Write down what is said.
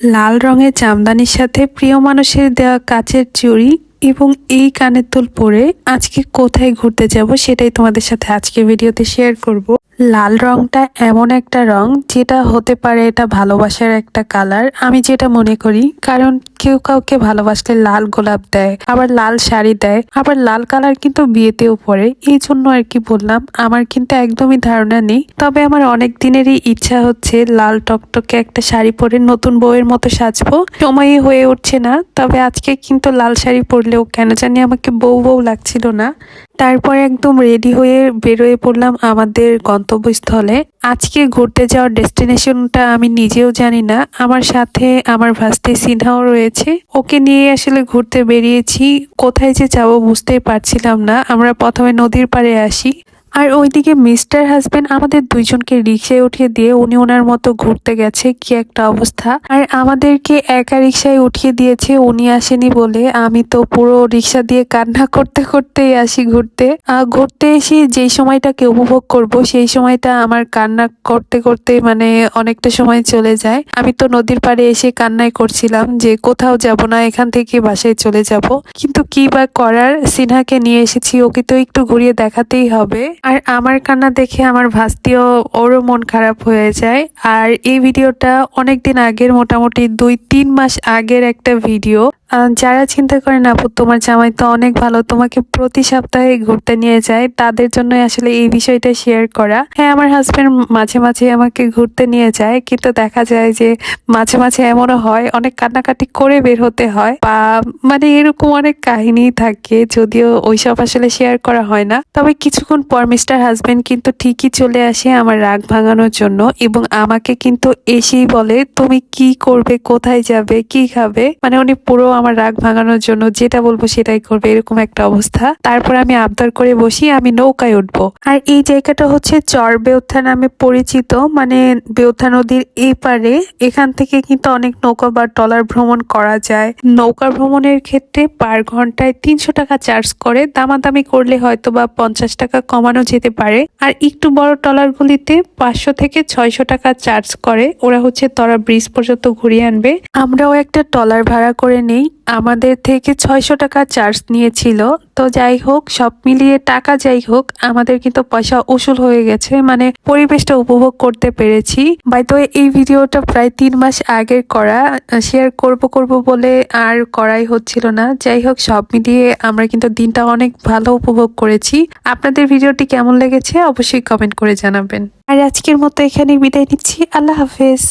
লাল রঙের জামদানির সাথে প্রিয় মানুষের দেওয়া কাচের চুড়ি এবং এই কানের দুল পরে আজকে কোথায় ঘুরতে যাব সেটাই তোমাদের সাথে আজকে ভিডিওতে শেয়ার করব। লাল রংটা এমন একটা রং যেটা হতে পারে এটা ভালোবাসার একটা কালার আমি যেটা মনে করি, কারণ কেউ কাউকে ভালোবাসলে লাল গোলাপ দেয়, আবার লাল শাড়ি দেয়, আবার লাল কালার কিন্তু বিয়েতেও পরে। এই জন্য আর কি বললাম, আমার কিন্তু একদমই ধারণা নেই। তবে আমার অনেক দিনেরই ইচ্ছা হচ্ছে লাল টকটকে একটা শাড়ি পরে নতুন বউয়ের মতো সাজবো। সময়ই হয়ে উঠছে না, তবে আজকে কিন্তু লাল শাড়ি পরলেও কেন জানি আমাকে বউ বউ লাগছিল না। তারপর একদম রেডি হয়ে বেরোয় পড়লাম আমাদের গন্তব্যস্থলে। আজকে ঘুরতে যাওয়ার ডেস্টিনেশনটা আমি নিজেও জানি না, আমার সাথে আমার ভাস্তি সিনহাও রয়েছে। ওকে নিয়ে আসলে ঘুরতে বেরিয়েছি, কোথায় যে যাব বুঝতেই পারছিলাম না। আমরা প্রথমে নদীর পাড়ে আসি আর ওইদিকে মিস্টার হাজবেন্ড আমাদের দুইজনকে রিক্সায় উঠিয়ে দিয়ে উনি ওনার মতো ঘুরতে গেছে কি একটা অবস্থা। আর আমাদেরকে একা রিক্সায় উঠিয়ে দিয়েছে উনি আসেনি বলে। আমি তো পুরো রিক্সা দিয়ে কান্না করতে করতেই আসি ঘুরতে। আহ, ঘুরতে এসে যেই সময়টাকে উপভোগ করব সেই সময়টা আমার কান্না করতে করতে মানে অনেকটা সময় চলে যায়। আমি তো নদীর পাড়ে এসে কান্নাই করছিলাম যে কোথাও যাব না এখান থেকে বাসায় চলে যাব। কিন্তু কি বা করার সিনহাকে নিয়ে এসেছি ওকে তো একটু ঘুরিয়ে দেখাতেই হবে। আর আমার কান্না দেখে আমার ভাস্তিও, ওরও মন খারাপ হয়ে যায়। আর এই ভিডিওটা অনেক দিন আগের, মোটামুটি দুই, তিন মাস আগের একটা ভিডিও। যারা চিন্তা করেন, আপু, তোমার জামাই তো অনেক ভালো, তোমাকে প্রতি সপ্তাহে ঘুরতে নিয়ে যায়, তাদের জন্য আসলে এই বিষয়টা শেয়ার করা। হ্যাঁ আমার হাজবেন্ড মাঝে মাঝে আমাকে ঘুরতে নিয়ে যায়, কিন্তু দেখা যায় যে মাঝে মাঝে এমনও হয়, অনেক কান্নাকাটি করে বের হতে হয়। বা মানে এরকম অনেক কাহিনী থাকে, যদিও ওইসব আসলে শেয়ার করা হয় না। তবে কিছুক্ষণ পর মিস্টার হাজবেন্ড কিন্তু ঠিকই চলে আসে আমার রাগ ভাঙানোর জন্য এবং আমাকে কিন্তু এসেই বলে, তুমি কি করবে? কোথায় যাবে? কি খাবে? মানে উনি পুরো আমার রাগ ভাঙানোর জন্য যেটা বলব সেটাই করবে, এরকম একটা অবস্থা। তারপর আমি আবদার করে বসি, আমি নৌকায় উঠবো। আর এই জায়গাটা হচ্ছে চর বেউথা নামে পরিচিত মানে বেউথা নদীর এই পারে এখান থেকে কিন্তু অনেক নৌকা বা ট্রলার ভ্রমণ করা যায়। নৌকা ভ্রমণের ক্ষেত্রে পার ঘন্টায় তিনশো টাকা চার্জ করে। দামাদামি করলে হয়তো বা পঞ্চাশ টাকা কমানো যেতে পারে। আর একটু বড় ট্রলারগুলিতে পাঁচশো থেকে ছয়শো টাকা চার্জ করে। ওরা হচ্ছে তরা ব্রিজ পর্যন্ত ঘুরিয়ে আনবে। আমরাও একটা ট্রলার ভাড়া করে নেই। আমাদের থেকে ছয়শো টাকা চার্জ নিয়েছিল। তো যাই হোক, সব মিলিয়ে টাকা যাই হোক, আমাদের কিন্তু পয়সা উসুল হয়ে গেছে। মানে পরিবেশটা উপভোগ করতে পেরেছি। বাই তো এই ভিডিওটা প্রায় তিন মাস আগের করা। শেয়ার করব করব বলে আর করাই হচ্ছিল না। যাই হোক, সব মিলিয়ে আমরা কিন্তু দিনটা অনেক ভালো উপভোগ করেছি। আপনাদের ভিডিওটি কেমন লেগেছে অবশ্যই কমেন্ট করে জানাবেন। আর আজকের মতো এখানে বিদায় নিচ্ছি। আল্লাহ হাফেজ।